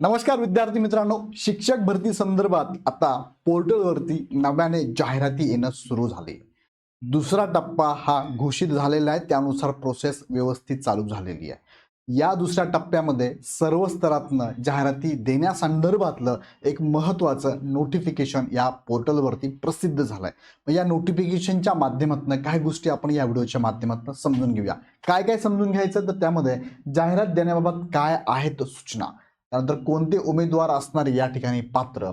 नमस्कार विद्यार्थी मित्रांनो. शिक्षक भरती संदर्भात आता पोर्टलवरती नव्याने जाहिराती येणं सुरू झाली. दुसरा टप्पा हा घोषित झालेला आहे. त्यानुसार प्रोसेस व्यवस्थित चालू झालेली आहे. या दुसऱ्या टप्प्यामध्ये सर्व स्तरातनं जाहिराती देण्यासंदर्भातलं एक महत्त्वाचं नोटिफिकेशन या पोर्टलवरती प्रसिद्ध झालं आहे या नोटिफिकेशनच्या माध्यमातून काही गोष्टी आपण या व्हिडिओच्या माध्यमातून समजून घेऊया. काय काय समजून घ्यायचं? तर त्यामध्ये जाहिरात देण्याबाबत काय आहेत सूचना? त्यानंतर कोणते उमेदवार असणार या ठिकाणी पात्र?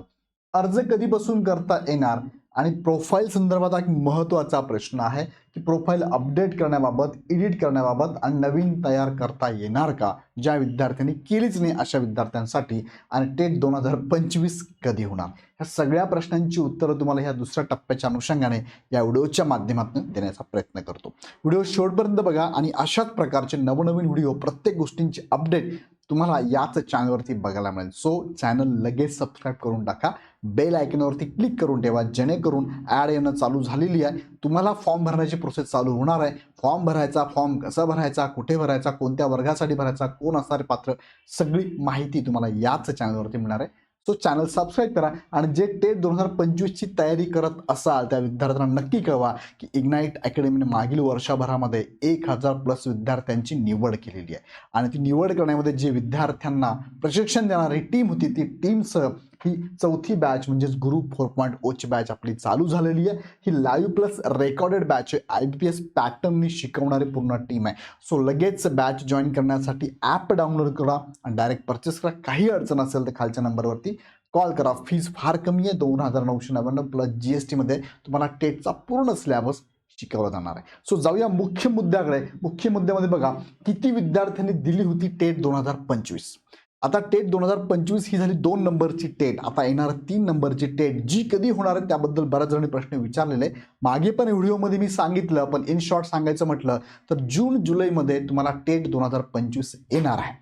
अर्ज कधीपासून करता येणार? आणि प्रोफाईल संदर्भात एक महत्त्वाचा प्रश्न आहे की प्रोफाईल अपडेट करण्याबाबत एडिट करण्याबाबत आणि नवीन तयार करता येणार का? ज्या विद्यार्थ्यांनी केलीच नाही अशा विद्यार्थ्यांसाठी आणि टेट दोन हजार पंचवीस कधी होणार? ह्या सगळ्या प्रश्नांची उत्तरं तुम्हाला ह्या दुसऱ्या टप्प्याच्या अनुषंगाने या व्हिडिओच्या माध्यमातून देण्याचा प्रयत्न करतो. व्हिडिओ शेवटपर्यंत बघा आणि अशाच प्रकारचे नवनवीन व्हिडिओ प्रत्येक गोष्टींची अपडेट तुम्हाला याच चॅनलवरती बघायला मिळेल. सो चॅनल लगेच सबस्क्राईब करून टाका. बेल आयकनवरती क्लिक करून ठेवा. जेणेकरून ॲड येणं चालू झालेली आहे. तुम्हाला फॉर्म भरण्याची प्रोसेस चालू होणार आहे. फॉर्म भरायचा फॉर्म कसा भरायचा कुठे भरायचा कोणत्या वर्गासाठी भरायचा कोण असणारे पात्र सगळी माहिती तुम्हाला याच चॅनलवरती मिळणार आहे. सो चॅनल सबस्क्राईब करा आणि जे टेट दोन हजार पंचवीसची तयारी करत असाल त्या विद्यार्थ्यांना नक्की कळवा की इग्नाईट अकॅडमीने मागील वर्षभरामध्ये एक हजार प्लस विद्यार्थ्यांची निवड केलेली आहे. आणि ती निवड करण्यामध्ये जे विद्यार्थ्यांना प्रशिक्षण देणारी टीम होती ती टीमसह ही चौथी बॅच म्हणजेच ग्रुप फोर पॉईंट ओची बॅच आपली चालू झालेली आहे. ही लाईव्ह प्लस रेकॉर्डेड बॅच आहे. आय बी पी एस पॅटर्ननी शिकवणारी पूर्ण टीम आहे. सो लगेच बॅच जॉईन करण्यासाठी ॲप डाउनलोड करा आणि डायरेक्ट परचेस करा. काही अडचण असेल तर खालच्या नंबरवरती कॉल करा. फीज फार कमी आहे. दोन हजार नऊशे नव्याण्णव प्लस जी एस टीमध्ये तुम्हाला टेटचा पूर्ण स्लॅबस शिकवला जाणार आहे. सो जाऊया मुख्य मुद्द्याकडे. मुख्य मुद्द्यामध्ये बघा किती विद्यार्थ्यांनी दिली होती टेट दोन हजार पंचवीस? आता टेट दोन हजार पंचवीस ही झाली दोन नंबरची टेट. आता येणार तीन नंबरची टेट जी कधी होणार आहे त्याबद्दल बऱ्याच जणांनी प्रश्न विचारलेले मागे पण व्हिडिओमध्ये मी सांगितलं पण इन शॉर्ट सांगायचं म्हटलं तर जून जुलैमध्ये तुम्हाला टेट दोन हजार पंचवीस येणार आहे.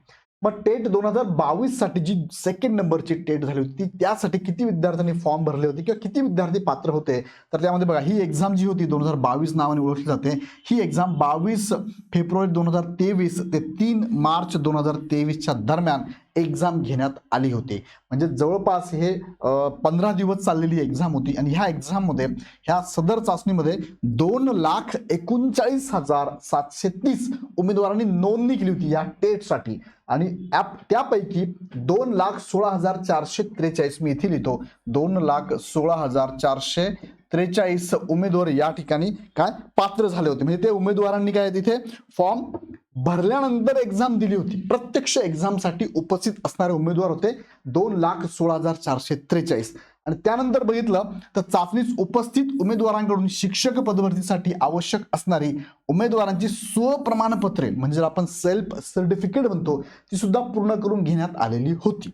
मग टेट दोन हजार बावीससाठी जी सेकंड नंबरची टेट झाली होती त्यासाठी किती विद्यार्थ्यांनी फॉर्म भरले होते किंवा किती विद्यार्थी पात्र होते? तर त्यामध्ये बघा ही एक्झाम जी होती दोन हजार बावीस नावाने ओळखली जाते. ही एक्झाम बावीस फेब्रुवारी दोन हजार तेवीस ते तीन मार्च दोन हजार तेवीसच्या दरम्यान एक्झाम घेण्यात आली होती. म्हणजे जवळपास हे पंधरा दिवस चाललेली एक्झाम होती आणि ह्या एक्झाममध्ये ह्या सदर चाचणीमध्ये दोन लाख एकोणचाळीस हजार सातशे तीस उमेदवारांनी नोंदणी केली होती या टेटसाठी. आणि ॲप त्यापैकी दोन लाख सोळा हजार चारशे त्रेचाळीस मी इथे लिहितो. दोन लाख सोळा हजार चारशे त्रेचाळीस उमेदवार या ठिकाणी काय पात्र झाले होते. म्हणजे ते उमेदवारांनी काय तिथे फॉर्म भरल्यानंतर एक्झाम दिली होती. प्रत्यक्ष एक्झामसाठी उपस्थित असणारे उमेदवार होते. दोन लाख सोळा हजार चारशे त्रेचाळीस. आणि त्यानंतर बघितलं तर चाचणीत उपस्थित उमेदवारांकडून शिक्षक पदभरतीसाठी आवश्यक असणारी उमेदवारांची स्वप्रमाणपत्रे म्हणजे आपण सेल्फ सर्टिफिकेट म्हणतो ती सुद्धा पूर्ण करून घेण्यात आलेली होती.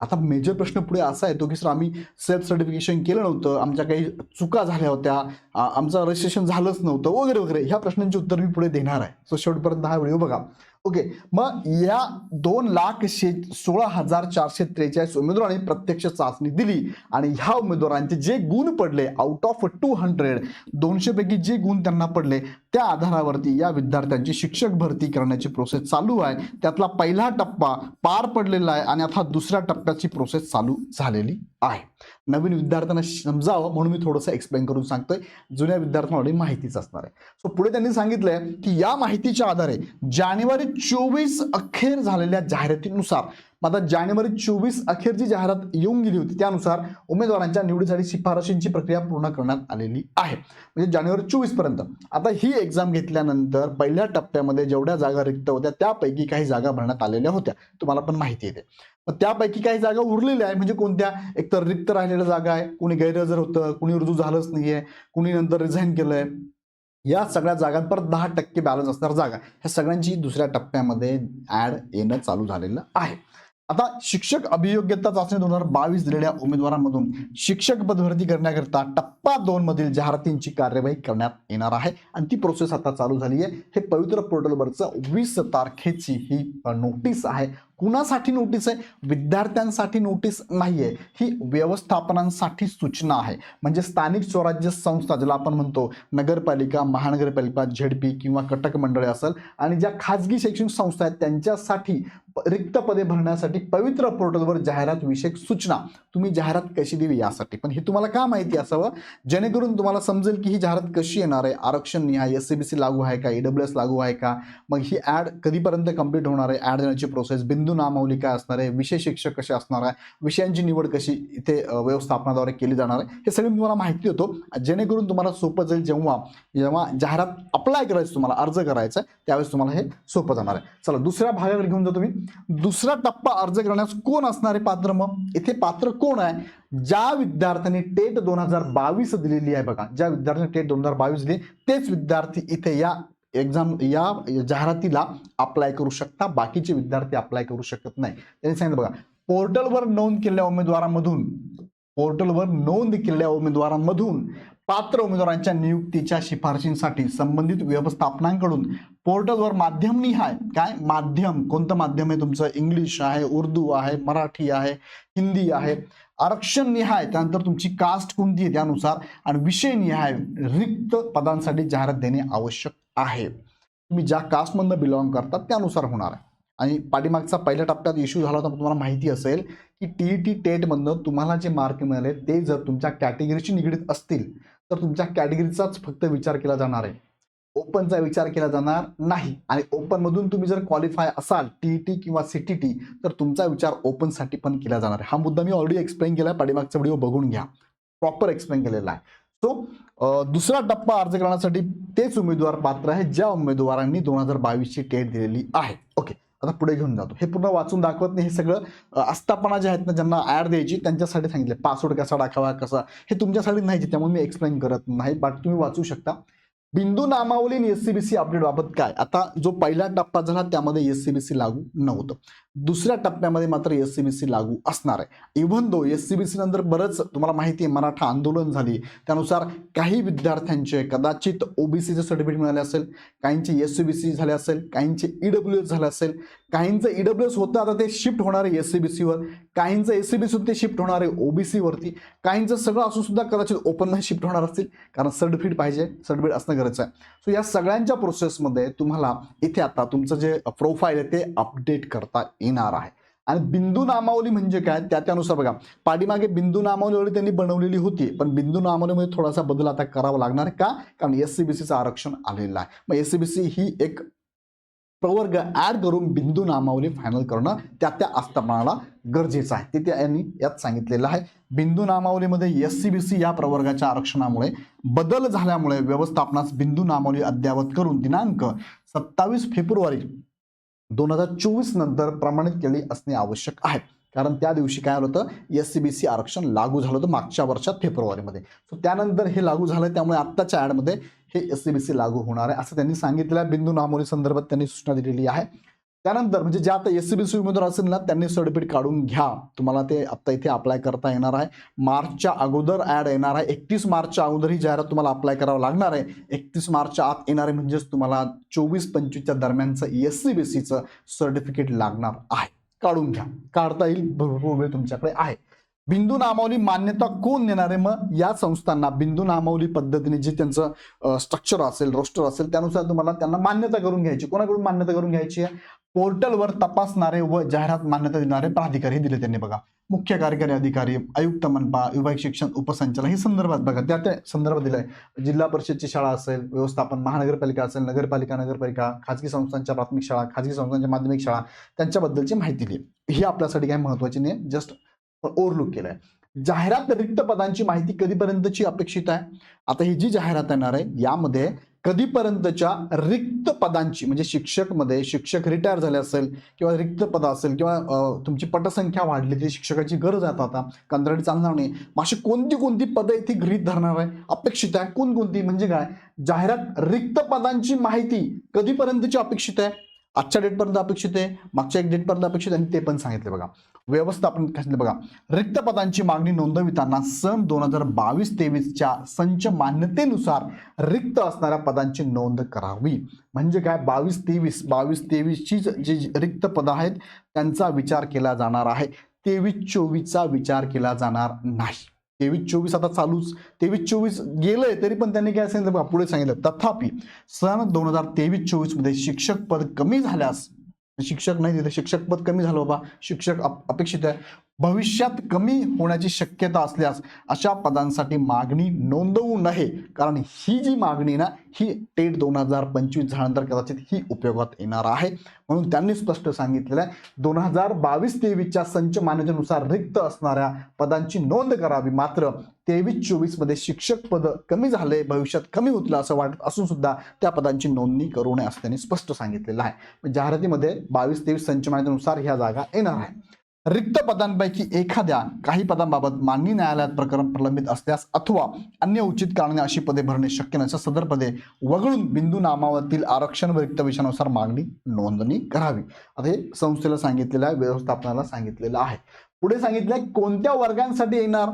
आता मेजर प्रश्न पुढे असा येतो की सर आम्ही सेल्फ सर्टिफिकेशन केलं नव्हतं आमच्या काही चुका झाल्या होत्या आमचं रजिस्ट्रेशन झालंच नव्हतं वगैरे वगैरे. ह्या प्रश्नांची उत्तर मी पुढे देणार आहे. सो शेवटपर्यंत हा व्हिडिओ बघा. ओके मग या दोन लाख शे सोळा हजार चारशे त्रेचाळीस उमेदवारांनी प्रत्यक्ष चाचणी दिली आणि ह्या उमेदवारांचे जे गुण पडले आउट ऑफ टू हंड्रेड दोनशेपैकी जे गुण त्यांना पडले त्या आधारावरती या विद्यार्थ्यांची शिक्षक भरती करण्याची प्रोसेस चालू आहे. त्यातला पहिला टप्पा पार पडलेला आहे आणि आता दुसऱ्या टप्प्याची प्रोसेस चालू झालेली आहे. नवीन विद्यार्थ्यांना समजावं म्हणून मी थोडंसं एक्सप्लेन करून सांगतोय. जुन्या विद्यार्थ्यांना माहितीच असणार आहे. सो पुढे त्यांनी सांगितलंय की या माहितीच्या आधारे जानेवारी चोवीस अखेर झालेल्या जाहिरातीनुसार आता जानेवारी चोवीस अखेर जी जाहिरात येऊन गेली होती त्यानुसार उमेदवारांच्या निवडीसाठी शिफारशींची प्रक्रिया पूर्ण करण्यात आलेली आहे. म्हणजे जानेवारी चोवीसपर्यंत. आता ही एक्झाम घेतल्यानंतर पहिल्या टप्प्यामध्ये जेवढ्या जागा रिक्त होत्या त्यापैकी काही जागा भरण्यात आलेल्या होत्या. तुम्हाला पण माहिती येते त्यापैकी काही जागा उरलेल्या आहे म्हणजे कोणत्या? एकतर रिक्त राहिलेल्या जागा आहे. कोणी गैरहजर होतं कोणी रुजू झालंच नाहीये कुणी नंतर रिझाईन केलंय. या सगळ्या जागांपर दहा टक्के बॅलन्स असणार जागा. ह्या सगळ्यांची दुसऱ्या टप्प्यामध्ये ॲड येणं चालू झालेलं आहे. आता शिक्षक अभियोग्यता चाचणी दोन हजार बावीस दिलेल्या उमेदवारांमधून शिक्षक पदभरती करण्याकरता टप्पा दोन मधील जाहिरातींची कार्यवाही करण्यात येणार आहे. आणि ती प्रोसेस आता चालू झाली आहे हे पवित्र पोर्टलवरचं वीस तारखेची ही नोटीस आहे. कुणासाठी नोटीस आहे? विद्यार्थ्यांसाठी नोटीस नाही आहे ही व्यवस्थापनांसाठी सूचना आहे. म्हणजे स्थानिक स्वराज्य संस्था ज्याला आपण म्हणतो नगरपालिका महानगरपालिका झेडपी किंवा कटक मंडळे असेल आणि ज्या खाजगी शैक्षणिक संस्था आहेत त्यांच्यासाठी रिक्त पदे भरण्यासाठी पवित्र पोर्टलवर जाहिरात विषयक सूचना. तुम्ही जाहिरात कशी द्यावी यासाठी? पण हे तुम्हाला का माहिती असावं? जेणेकरून तुम्हाला समजेल की ही जाहिरात कशी येणार आहे? आरक्षण निहाय एस सी बी सी लागू आहे का? ईडब्ल्यू एस लागू आहे का? मग ही ॲड कधीपर्यंत कंप्लीट होणार आहे? ॲड देण्याची प्रोसेस बिंदू नामावली काय असणार आहे विषय शिक्षक कसे असणार आहे विषयांची निवड कशी इथे व्यवस्थापनाद्वारे केली जाणार आहे हे सगळं मी तुम्हाला माहिती होतो जेणेकरून तुम्हाला सोपं जाईल जेव्हा जेव्हा जाहिरात अप्लाय करायचं तुम्हाला अर्ज करायचा आहे त्यावेळेस तुम्हाला हे सोपं जाणार आहे. चला दुसऱ्या भागाकडे घेऊन जातो मी. दुसरा टप्पा अर्ज करण्यास कोण असणारे पात्र मग? इथे पात्र कोण आहे? ज्या विद्यार्थ्यांनी टेट दोन हजार बावीस दिलेली आहे बघा ज्या विद्यार्थ्यांनी टेट दोन हजार बावीस दिली तेच विद्यार्थी इथे या एक्झाम या जाहिरातीला अप्लाय करू शकता. बाकीचे विद्यार्थी अप्लाय करू शकत नाही. त्यांनी सांगितलं बघा पोर्टलवर नोंद केलेल्या उमेदवारांमधून पोर्टलवर नोंद केलेल्या उमेदवारांमधून पात्र उमेदवारांच्या नियुक्तीच्या शिफारशींसाठी संबंधित व्यवस्थापनांकडून पोर्टलवर माध्यम निहाय काय? माध्यम. कोणतं माध्यम आहे तुमचं? इंग्लिश आहे उर्दू आहे मराठी आहे हिंदी आहे. आरक्षण निहाय त्यानंतर तुमची कास्ट कोणती आहे त्यानुसार आणि विषय निहाय रिक्त पदांसाठी जाहिरात देणे आवश्यक आहे. तुम्ही ज्या कास्टमधनं बिलॉंग करतात त्यानुसार होणार आहे. आणि पाठीमागचा पहिल्या टप्प्यात इश्यू झाला होता तुम्हाला माहिती असेल की टी ई टी टेटमधनं तुम्हाला जे मार्क मिळाले ते जर तुमच्या कॅटेगरीशी निगडीत असतील तर तुमच्या कॅटेगरीचाच फक्त विचार केला जाणार आहे. ओपनचा विचार केला जाणार नाही. आणि ओपनमधून तुम्ही जर क्वालिफाय असाल टी टी किंवा सी टी टी तर तुमचा विचार ओपनसाठी पण केला जाणार आहे. हा मुद्दा मी ऑलरेडी एक्सप्लेन केला आहे पाठीमागचा व्हिडिओ बघून घ्या. प्रॉपर एक्सप्लेन केलेला आहे. सो दुसरा टप्पा अर्ज करण्यासाठी तेच उमेदवार पात्र आहे ज्या उमेदवारांनी दोन हजार बावीसची टेट दिलेली आहे. ओके आता पुढे घेऊन जातो. हे पूर्ण वाचून दाखवत नाही हे सगळं आस्थापना जे आहेत ना ज्यांना ॲड द्यायची त्यांच्यासाठी सांगितले. पासवर्ड कसा टाकावा कसा? हे तुमच्यासाठी नाही त्यामुळे मी एक्सप्लेन करत नाही बट तुम्ही वाचू शकता. बिंदू नामावली आणि S C B C update बाबत काय? आता जो पहिला टप्पा झाला त्यामध्ये एस सी बी सी लागू नव्हतं. दुसऱ्या टप्प्यामध्ये मात्र एस सी बी सी लागू असणार आहे. Even though S C B C नंतर बरंच तुम्हाला माहिती आहे मराठा आंदोलन झाली. त्यानुसार काही विद्यार्थ्यांचे कदाचित ओबीसीचे सर्टिफिकेट मिळाले असेल काहींचे एस सी बी सी झाले असेल काहींचे ईडब्ल्यू एस झाले असेल काहींचं ईडब्ल्यू एस होतं आता ते शिफ्ट होणार आहे एस सी बी सीवर काहींचं एस सी बी सी ते शिफ्ट होणार आहे ओबीसीवरती काहींचं सगळं असून सुद्धा कदाचित ओपनला शिफ्ट होणार असतील. कारण सर्टिफिकेट पाहिजे सर्टिफिकेट असणं गरजेचं आहे. सो या सगळ्यांच्या प्रोसेसमध्ये तुम्हाला इथे आता तुमचं जे प्रोफाईल आहे ते अपडेट करता येणार आहे. आणि बिंदू नामावली म्हणजे काय? त्या त्यानुसार बघा. पाठीमागे बिंदू नामावली त्यांनी बनवलेली होती. पण बिंदू नामावलीमध्ये थोडासा बदल आता करावा लागणार का? कारण एस सी बी सीचं आरक्षण आलेलं आहे. मग एस सी बी सी ही एक प्रवर्ग ॲड करून बिंदू नामावली फायनल करणं त्या त्या आस्थापनाला गरजेचं आहे. ते त्यांनी यात सांगितलेलं आहे. बिंदू नामावलीमध्ये एस सी बी सी या प्रवर्गाच्या आरक्षणामुळे बदल झाल्यामुळे व्यवस्थापनास बिंदू नामावली अद्ययावत करून दिनांक सत्तावीस फेब्रुवारी दोन हजार चोवीस नंतर प्रमाणित केली असणे आवश्यक आहे. कारण त्या दिवशी काय आलं होतं? एस सी बी सी आरक्षण लागू झालं होतं मागच्या वर्षात फेब्रुवारीमध्ये. सो त्यानंतर हे लागू झालं त्यामुळे आत्ताच्या ॲडमध्ये हे एस सी बी सी लागू होणार आहे असं त्यांनी सांगितलेलं आहे. बिंदू नामोली संदर्भात त्यांनी सूचना दिलेली आहे. त्यानंतर म्हणजे जे आता एस सी बी सी उमेदवार असेल ना त्यांनी सर्टिफिकेट काढून घ्या. तुम्हाला ते आत्ता इथे अप्लाय करता येणार आहे. मार्चच्या अगोदर ॲड येणार आहे. एकतीस मार्चच्या अगोदर ही जाहिरात तुम्हाला अप्लाय करावं लागणार आहे. एकतीस मार्चच्या आत येणार आहे म्हणजेच तुम्हाला चोवीस पंचवीसच्या दरम्यानचं एस सी बी सीचं सर्टिफिकेट लागणार आहे. काढून घ्या. काढता येईल भरपूर वेळ तुमच्याकडे आहे. बिंदू नामावली मान्यता कोण देणार आहे? मग या संस्थांना बिंदू नामावली पद्धतीने जे त्यांचं स्ट्रक्चर असेल रोस्टर असेल त्यानुसार तुम्हाला त्यांना मान्यता करून घ्यायची. कोणाकडून मान्यता करून घ्यायची आहे? पोर्टलवर तपासणारे व जाहिरात मान्यता देणारे प्राधिकारी दिले त्यांनी बघा. मुख्य कार्यकारी अधिकारी आयुक्त मनपा विभाग शिक्षण उपसंचालक हे संदर्भात बघा. त्या त्या संदर्भात दिलाय. जिल्हा परिषदची शाळा असेल व्यवस्थापन महानगरपालिका असेल नगरपालिका नगरपालिका खाजगी संस्थांच्या प्राथमिक शाळा खाजगी संस्थांच्या माध्यमिक शाळा त्यांच्याबद्दलची माहिती दिली. ही आपल्यासाठी काय महत्वाची नाही जस्ट ओव्हरलुक केलं आहे जाहिरात रिक्त पदांची माहिती कधीपर्यंतची अपेक्षित आहे? आता ही जी जाहिरात येणार आहे यामध्ये कधीपर्यंतच्या रिक्त पदांची म्हणजे शिक्षकमध्ये शिक्षक रिटायर झाले असेल किंवा रिक्त पद असेल किंवा तुमची पटसंख्या वाढली ती शिक्षकाची गरज आहे आता कंत्राटी चालणार नाही. मग अशी कोणती कोणती पदं इथे गृहित धरणार आहे? अपेक्षित आहे. कोणकोणती? म्हणजे काय? जाहिरात रिक्त पदांची माहिती कधीपर्यंतची अपेक्षित आहे? आजच्या डेटपर्यंत अपेक्षित आहे? मागच्या एक डेटपर्यंत अपेक्षित आहे? आणि ते पण सांगितले बघा. व्यवस्थापन कसले बघा. रिक्त पदांची मागणी नोंदविताना सन दोन हजार बावीस तेवीसच्या संच मान्यतेनुसार रिक्त असणाऱ्या पदांची नोंद करावी. म्हणजे काय? बावीस तेवीस बावीस तेवीसची जी जी रिक्त पदं आहेत त्यांचा विचार केला जाणार आहे. तेवीस चोवीसचा विचार केला जाणार नाही. तेवीस चोवीस आता चालूच. तेवीस चोवीस गेलंय तरी पण त्यांनी काय सांगितलं? बघा पुढे सांगितलं तथापि सन दोन हजार तेवीस चोवीसमध्ये शिक्षक पद कमी झाल्यास शिक्षक नाही तिथे. शिक्षक पद कमी झालं बाबा. शिक्षक अप- अपेक्षित आहे. भविष्यात कमी होण्याची शक्यता असल्यास अशा पदांसाठी मागणी नोंदवू नये. कारण ही जी मागणी ना ही टेट दोन हजार पंचवीस झाल्यानंतर कदाचित ही उपयोगात येणार आहे. म्हणून त्यांनी स्पष्ट सांगितलेलं आहे दोन हजार बावीस तेवीसच्या संच मान्यतेनुसार रिक्त असणाऱ्या पदांची नोंद करावी. मात्र तेवीस चोवीसमध्ये शिक्षक पद कमी झाले भविष्यात कमी होतील असं वाटत असून सुद्धा त्या पदांची नोंदणी करू नये असं त्यांनी स्पष्ट सांगितलेलं आहे. जाहिरातीमध्ये बावीस तेवीस संच मान्यतेनुसार ह्या जागा येणार आहे. रिक्त पदांपैकी एखाद्या काही पदांबाबत माननीय न्यायालयात प्रकरण प्रलंबित असल्यास अथवा अन्य उचित कारणे अशी पदे भरणे शक्य नसल्यास सदर पदे वगळून बिंदू नामावरील आरक्षण व रिक्त विषयानुसार मागणी नोंदणी करावी. आता हे संस्थेला सांगितलेलं आहे व्यवस्थापनाला सांगितलेलं आहे. पुढे सांगितलं कोणत्या वर्गांसाठी येणार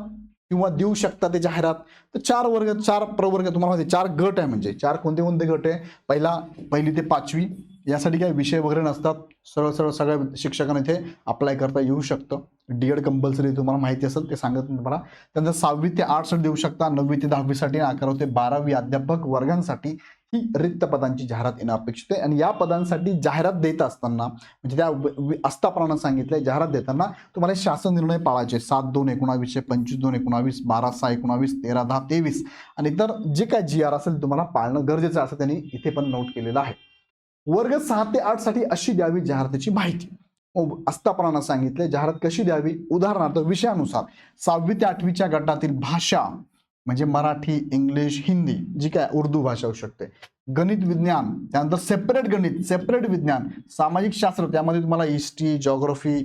किंवा देऊ शकता ते जाहिरात? तर चार वर्ग चार प्रवर्ग तुम्हाला माहिती चार गट आहे म्हणजे. चार कोणते कोणते गट आहे? पहिला पहिली ते पाचवी यासाठी काही विषय वगैरे नसतात. सरळ सरळ सगळ्या शिक्षकांना इथे अप्लाय करता येऊ शकतं. डी एड कंपल्सरी तुम्हाला माहिती असेल ते सांगत मला तुम्हाला. सहावी ते आठसाठी देऊ शकता नववी ते दहावीसाठी अकरावी ते बारावी अध्यापक वर्गांसाठी ही रिक्त पदांची जाहिरात येणं अपेक्षित आहे. आणि या पदांसाठी जाहिरात देत असताना म्हणजे त्या व- सांगितलं आस्थापनानं सांगितलंय जाहिरात देताना तुम्हाला शासन निर्णय पाळायचे सात दोन एकोणावीसशे पंचवीस दोन एकोणावीस बारा सहा एकोणावीस तेरा दहा तेवीस. आणि इतर जे काय जी आर असेल तुम्हाला पाळणं गरजेचं असं त्यांनी इथे पण नोट केलेलं आहे. वर्ग सहा ते आठसाठी अशी द्यावी जाहिरातीची माहिती. आस्थापनांना सांगितले जाहिरात कशी द्यावी? उदाहरणार्थ विषयानुसार सहावी ते आठवीच्या गटातील भाषा म्हणजे मराठी इंग्लिश हिंदी जी काय उर्दू भाषा होऊ शकते. गणित विज्ञान त्यानंतर सेपरेट गणित सेपरेट विज्ञान सामाजिक शास्त्र त्यामध्ये तुम्हाला हिस्ट्री जॉग्रफी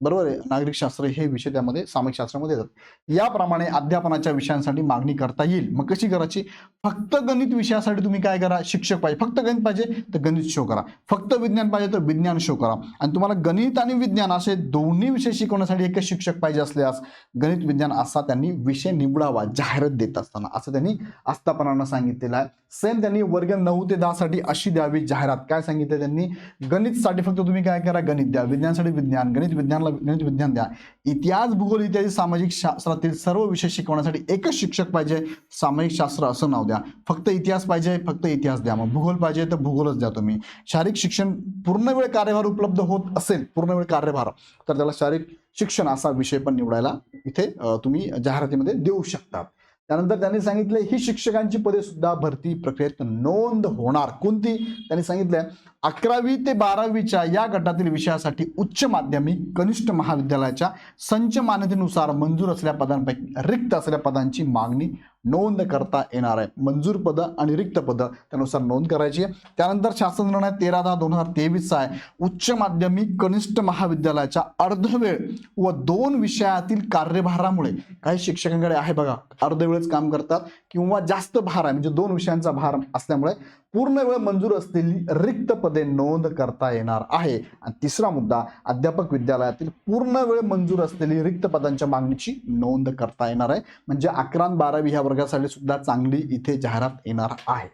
बरोबर आहे? नागरिक शास्त्र हे विषय त्यामध्ये सामाजिक शास्त्रामध्ये येतात. याप्रमाणे अध्यापनाच्या विषयांसाठी मागणी करता येईल. मग कशी करायची? फक्त गणित विषयासाठी तुम्ही काय करा? शिक्षक पाहिजे. फक्त गणित पाहिजे तर गणित शो करा. फक्त विज्ञान पाहिजे तर विज्ञान शो करा. आणि तुम्हाला गणित आणि विज्ञान असे दोन्ही विषय शिकवण्यासाठी एकच शिक्षक पाहिजे असल्यास गणित विज्ञान असा त्यांनी विषय निवडावा जाहिरात देत असताना. असं त्यांनी आस्थापनानं सांगितलेलं आहे. सेम त्यांनी वर्ग नऊ ते दहा साठी अशी द्यावी जाहिरात. काय सांगितलं त्यांनी? गणितसाठी फक्त तुम्ही काय करा? गणित द्या. विज्ञानसाठी विज्ञान गणित विज्ञानला गणित विज्ञान द्या. इतिहास भूगोल इत्यादी सामाजिक शास्त्रातील सर्व विषय शिकवण्यासाठी एकच शिक्षक पाहिजे सामाजिक शास्त्र असं नाव द्या. फक्त इतिहास पाहिजे फक्त इतिहास द्या. मग भूगोल पाहिजे तर भूगोलच द्या तुम्ही. शारीरिक शिक्षण पूर्ण वेळ कार्यभार उपलब्ध होत असेल पूर्ण वेळ कार्यभार तर त्याला शारीरिक शिक्षण असा विषय पण निवडायला इथे तुम्ही जाहिरातीमध्ये देऊ शकता त्यानंतर त्यांनी सांगितले ही शिक्षकांची पदे सुद्धा भरती प्रक्रियेत नोंद होणार. कोणती? त्यांनी सांगितलंय अकरावी ते बारावीच्या या गटातील विषयासाठी उच्च माध्यमिक कनिष्ठ महाविद्यालयाच्या संच मान्यतेनुसार मंजूर असलेल्या पदांपैकी रिक्त असलेल्या पदांची मागणी नोंद करता येणार आहे. मंजूर पदं आणि रिक्त पदं त्यानुसार नोंद करायची आहे. त्यानंतर शासन निर्णय तेरा दहा दोन हजार तेवीसचा आहे. उच्च माध्यमिक कनिष्ठ महाविद्यालयाच्या अर्धवेळ व दोन विषयातील कार्यभारामुळे काही शिक्षकांकडे आहे बघा. अर्धवेळच काम करतात किंवा जास्त भार आहे. म्हणजे दोन विषयांचा भार असल्यामुळे पूर्ण वेळ मंजूर असलेली रिक्त पदे नोंद करता येणार आहे. आणि तिसरा मुद्दा अध्यापक विद्यालयातील पूर्ण वेळ मंजूर असलेली रिक्त पदांच्या मागणीची नोंद करता येणार आहे. म्हणजे अकरा बारावी ह्या वर्गासाठी सुद्धा चांगली इथे जाहिरात येणार आहे.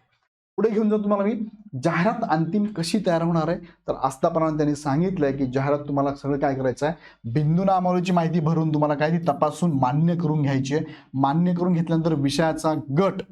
पुढे घेऊन जाऊ तुम्हाला मी. जाहिरात अंतिम कशी तयार होणार आहे? तर आस्थापनाने त्यांनी सांगितलंय की जाहिरात तुम्हाला सगळं काय करायचं आहे बिंदू नामावलीची माहिती भरून तुम्हाला काय ती तपासून मान्य करून घ्यायची आहे. मान्य करून घेतल्यानंतर विषयाचा गट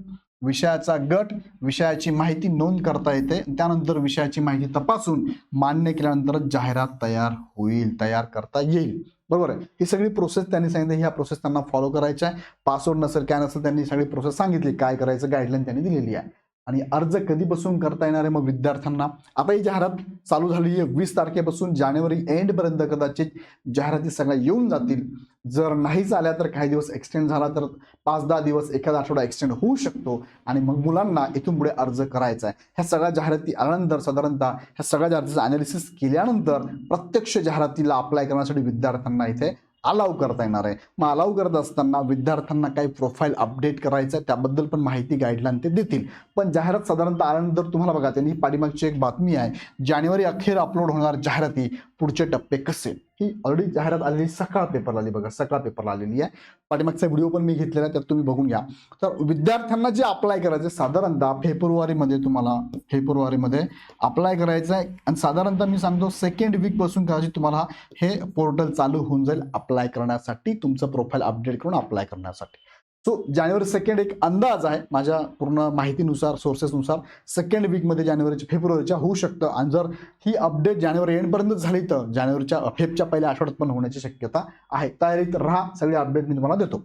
विषयाचा गट विषयाची माहिती नोंद करता येते. त्यानंतर विषयाची माहिती तपासून मान्य केल्यानंतर जाहिरात तयार होईल तयार करता येईल. बरोबर आहे? ही सगळी प्रोसेस त्यांनी सांगितली ह्या प्रोसेस त्यांना फॉलो करायच्या आहे. पासवर्ड नसेल काय नसेल त्यांनी सगळी प्रोसेस सांगितली. काय करायचं गाईडलाईन त्यांनी दिलेली आहे. आणि अर्ज कधीपासून करता येणार आहे मग विद्यार्थ्यांना? आता ही जाहिरात चालू झाली आहे वीस तारखेपासून जानेवारी एंडपर्यंत कदाचित जाहिराती सगळ्या येऊन जातील. जर नाहीच आल्या तर काही दिवस एक्सटेंड झाला तर पाच दहा दिवस एखादा आठवडा एक्सटेंड होऊ शकतो. आणि मग मुलांना इथून पुढे अर्ज करायचा आहे. ह्या सगळ्या जाहिराती आल्यानंतर साधारणतः ह्या सगळ्या जाहिरातीचं अनालिसिस केल्यानंतर प्रत्यक्ष जाहिरातीला अप्लाय करण्यासाठी विद्यार्थ्यांना इथे अलाव करता येणार आहे. मग अलाव करत असताना विद्यार्थ्यांना काही प्रोफाईल अपडेट करायचं आहे त्याबद्दल पण माहिती गाईडलाईन ते देतील. पण जाहिरात साधारणतः आल्यानंतर तुम्हाला बघा त्यांनी पाठीमागची एक बातमी आहे जानेवारी अखेर अपलोड होणार जाहिराती पुढचे टप्पे कसे? ही ऑलरेडी जाहिरात आलेली सकाळ पेपरला आली बघा सकाळ पेपरला आलेली आहे. पाठीमागचा व्हिडिओ पण मी घेतलेला आहे त्यात तुम्ही बघून घ्या. तर विद्यार्थ्यांना जे अप्लाय करायचं आहे, साधारणतः फेब्रुवारीमध्ये तुम्हाला फेब्रुवारीमध्ये अप्लाय करायचं आहे. आणि साधारणतः मी सांगतो सेकंड वीकपासून कदाचित तुम्हाला हे पोर्टल चालू होऊन जाईल अप्लाय करण्यासाठी तुमचं प्रोफाईल अपडेट करून अप्लाय करण्यासाठी. सो जानेवारी सेकंड एक अंदाज आहे माझ्या पूर्ण माहितीनुसार सोर्सेसनुसार सेकंड वीकमध्ये जानेवारीच्या फेब्रुवारीच्या होऊ शकतं. आणि जर ही अपडेट जानेवारी एंडपर्यंत झाली तर जानेवारीच्या फेबच्या पहिल्या आठवड्यात पण होण्याची शक्यता आहे. तयारीत राहा. सगळे अपडेट मी तुम्हाला देतो.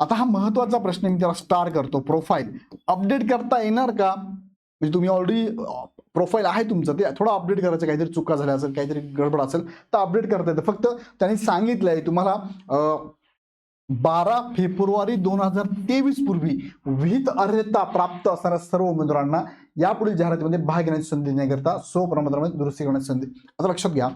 आता हा महत्त्वाचा प्रश्न मी त्याला स्टार करतो. प्रोफाईल अपडेट करता येणार का? म्हणजे तुम्ही ऑलरेडी प्रोफाईल आहे तुमचं. ते थोडं अपडेट करायचं. काहीतरी चुका झाल्या असेल काहीतरी गडबड असेल तर अपडेट करता येतं. फक्त त्यांनी सांगितलं आहे तुम्हाला बारा फेब्रुवारी दोन हजार तेवीस पूर्वी विहित अर्हता प्राप्त असणाऱ्या सर्व उमेदवारांना यापुढील जाहिरातीमध्ये भाग घेण्याची संधी देण्याकरता सो प्रमाणामध्ये दुरुस्ती करण्याची संधी. आता लक्षात घ्या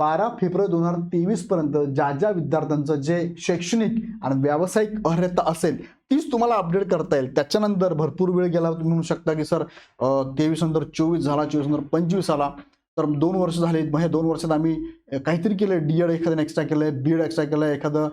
बारा फेब्रुवारी दोन हजार तेवीस पर्यंत ज्या ज्या विद्यार्थ्यांचं जे शैक्षणिक आणि व्यावसायिक अर्हता असेल तीच तुम्हाला अपडेट करता येईल. त्याच्यानंतर भरपूर वेळ गेला तुम्ही म्हणू शकता की सर तेवीस नंतर चोवीस झाला चोवीस नंतर पंचवीस आला. तर दोन वर्ष झाले मग हे दोन वर्षात आम्ही काहीतरी केलं डी एड एखादं एक्स्ट्रा केलं आहे बी एड एक्स्ट्रा केलं आहे एखादं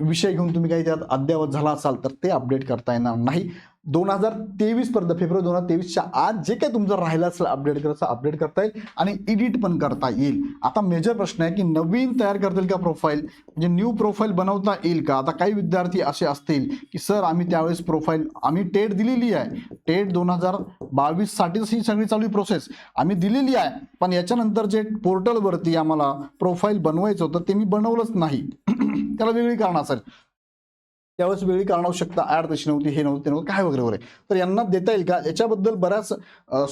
विषय घेऊन तुम्ही काही त्यात अद्ययावत झाला असाल तर ते अपडेट करता येणार नाही. दोन हजार तेवीसपर्यंत फेब्रुवारी दोन हजार तेवीसच्या आज जे काही तुमचं राहिलं असेल अपडेट करायचं अपडेट करता येईल आणि एडिट पण करता येईल. आता मेजर प्रश्न आहे की नवीन तयार करता येईल का प्रोफाईल म्हणजे न्यू प्रोफाईल बनवता येईल का? आता काही विद्यार्थी असे असतील की सर आम्ही त्यावेळेस प्रोफाईल आम्ही टेट दिलेली आहे. टेट दोन हजार बावीस साठीच ही सगळी चालू प्रोसेस आम्ही दिलेली आहे पण याच्यानंतर जे पोर्टलवरती आम्हाला प्रोफाईल बनवायचं होतं ते मी बनवलंच नाही. त्याला वेगळी कारण असेल. त्यावेळेस वेगळी कारण शकता आठ तशी नव्हती हे नव्हती नव्हतं काय वगैरे वगैरे. तर यांना देता येईल का? याच्याबद्दल बऱ्याच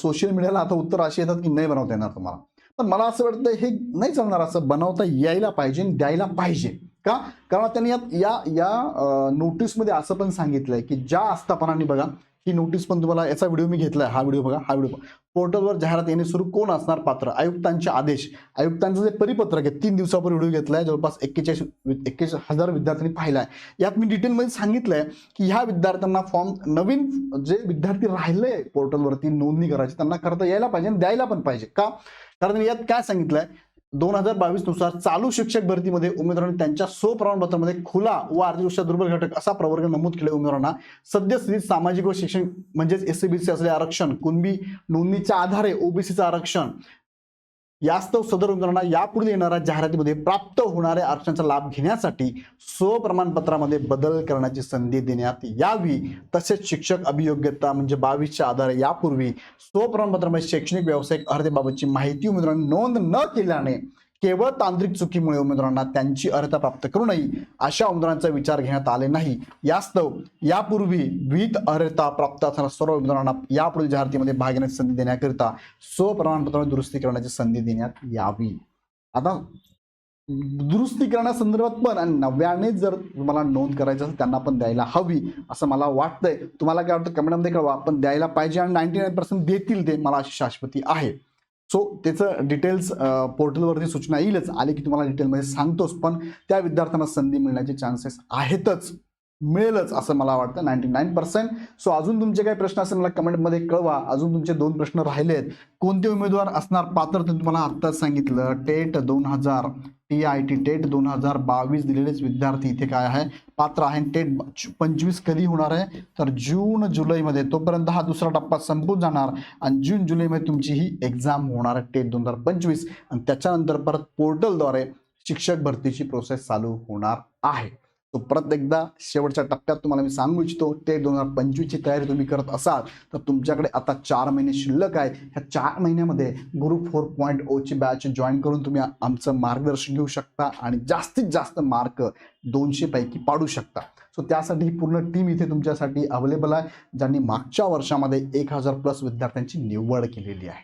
सोशल मीडियाला आता उत्तर अशी येतात की नाही बनवता येणार तुम्हाला. पण मला असं वाटतं हे नाही चालणार असं. बनवता यायला पाहिजे आणि द्यायला पाहिजे. का? कारण त्यांनी यात या या नोटीसमध्ये असं पण सांगितलंय की ज्या आस्थापनांनी बघा ही नोटीस पण तुम्हाला याचा व्हिडिओ मी घेतला हा व्हिडिओ बघा हा व्हिडिओ पोर्टलवर जाहिरात येणे सुरू कोण असणार? पात्र. आयुक्तांचे आदेश. आयुक्तांचं जे परिपत्रक आहे तीन दिवसापूर्वी व्हिडिओ घेतला आहे जवळपास एक्केचाळीस एक्केचाळीस हजार विद्यार्थ्यांनी पाहिलाय. यात मी डिटेलमध्ये सांगितलंय की ह्या विद्यार्थ्यांना फॉर्म नवीन जे विद्यार्थी राहिले पोर्टलवरती नोंदणी करायची त्यांना करता यायला पाहिजे आणि द्यायला पण पाहिजे. का? कारण यात काय सांगितलंय? दोन हजार बावीसनुसार चालू शिक्षक भरतीमध्ये उमेदवारांनी त्यांच्या सो प्रमाणपत्रामध्ये खुला व आर्थिकदृष्ट्या दुर्बल घटक असा प्रवर्ग नमूद केले उमेदवारांना. सद्यस्थितीत सामाजिक व शिक्षण म्हणजेच एस असले आरक्षण कुणबी नोंदणीच्या आधारे ओबीसीचं आरक्षण यास्तव सदर उमेदवारांना यापुढे येणाऱ्या जाहिरातीमध्ये प्राप्त होणाऱ्या आरक्षणाचा लाभ घेण्यासाठी स्वप्रमाणपत्रामध्ये बदल करण्याची संधी देण्यात यावी. तसेच शिक्षक अभियोग्यता म्हणजे बावीसच्या आधारे यापूर्वी स्वप्रमाणपत्रामध्ये शैक्षणिक व्यावसायिक अर्हतेबाबतची माहिती उमेदवारांनी नोंद न केल्याने केवळ तांत्रिक चुकीमुळे उमेदवारांना त्यांची अर्हता प्राप्त करू नये अशा उमेदवारांचा विचार घेण्यात आले नाही. यास्तव यापूर्वी विहित अर्हता प्राप्त असणाऱ्या सर्व उमेदवारांना यापुढील जाहिरातीमध्ये भाग घेण्याची संधी देण्याकरिता स्वप्रमाणपत्रावर दुरुस्ती करण्याची संधी देण्यात यावी. आता दुरुस्ती करण्यासंदर्भात पण आणि नव्याने जर तुम्हाला नोंद करायची असेल त्यांना पण द्यायला हवी असं मला वाटतंय. तुम्हाला काय वाटतं? कमेंटमध्ये कळवा. पण द्यायला पाहिजे आणि नाईन्टी नाईन पर्सेंट देतील ते मला अशी शाश्वती आहे. सो त्याचं डिटेल्स पोर्टलवरती सूचना येईलच. आले की तुम्हाला डिटेलमध्ये सांगतोच. पण त्या विद्यार्थ्यांना संधी मिळण्याचे चान्सेस आहेतच. मिळेलच असं मला वाटतं नाईन्टी नाईन पर्सेंट सो अजून तुमचे काही प्रश्न असेल मला कमेंटमध्ये कळवा. अजून तुमचे दोन प्रश्न राहिले आहेत कोणते उमेदवार असणार पात्र ते तुम्हाला आत्ताच सांगितलं. टेट दोन हजार टी आय टी टेट दोन हजार बावीस दिलेलेच विद्यार्थी इथे काय आहे? पात्र आहे टेट पंचवीस कधी होणार आहे? तर जून जुलैमध्ये. तोपर्यंत हा दुसरा टप्पा संपून जाणार आणि जून जुलैमध्ये तुमची ही एक्झाम होणार आहे टेट दोन हजार पंचवीस. आणि त्याच्यानंतर परत पोर्टलद्वारे शिक्षक भरतीची प्रोसेस चालू होणार आहे. तो परत एकदा शेवटच्या टप्प्यात तुम्हाला मी सांगू इच्छितो ते दोन हजार पंचवीसची तयारी तुम्ही करत असाल तर तुमच्याकडे आता चार महिने शिल्लक आहे. ह्या चार महिन्यामध्ये गुरु फोर पॉईंट ओची बॅच जॉईन करून तुम्ही आमचं मार्गदर्शन घेऊ शकता आणि जास्तीत जास्त मार्क दोनशे पैकी पाडू शकता. सो त्यासाठी ही पूर्ण टीम इथे तुमच्यासाठी अवेलेबल आहे ज्यांनी मागच्या वर्षामध्ये एक हजार प्लस विद्यार्थ्यांची निवड केलेली आहे.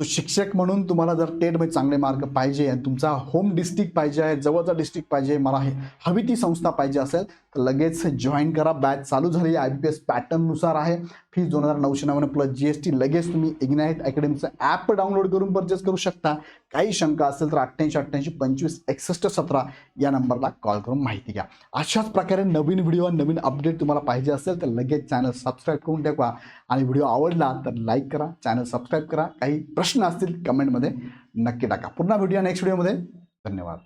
तो शिक्षक म्हणून तुम्हाला जर टेटमध्ये चांगले मार्क पाहिजे आणि तुमचा होम डिस्ट्रिक्ट पाहिजे आहे जवळचा डिस्ट्रिक्ट पाहिजे मला हे हवी ती संस्था पाहिजे असेल तर लगेच जॉईन करा. बॅच चालू झाली. आय बी पी एस पॅटर्ननुसार आहे. फीस दोन हजार नऊशे नव्याण्णव प्लस जी एस टी लगेच तुम्ही इग्नाईट अकॅडमीचं ॲप डाउनलोड करून परचेस करू शकता. काही शंका असेल तर अठ्ठ्याऐंशी अठ्ठ्याऐंशी पंचवीस एकसष्ट सतरा या नंबरला कॉल करून माहिती घ्या. अशाच प्रकारे नवीन व्हिडिओ नवीन अपडेट तुम्हाला पाहिजे असेल तर लगेच चॅनल सबस्क्राईब करून ठेवा. आणि व्हिडिओ आवडला तर लाईक करा चॅनल सबस्क्राईब करा. काही प्रश्न असतील कमेंटमध्ये नक्की टाका. पुन्हा व्हिडिओ नेक्स्ट व्हिडिओमध्ये धन्यवाद.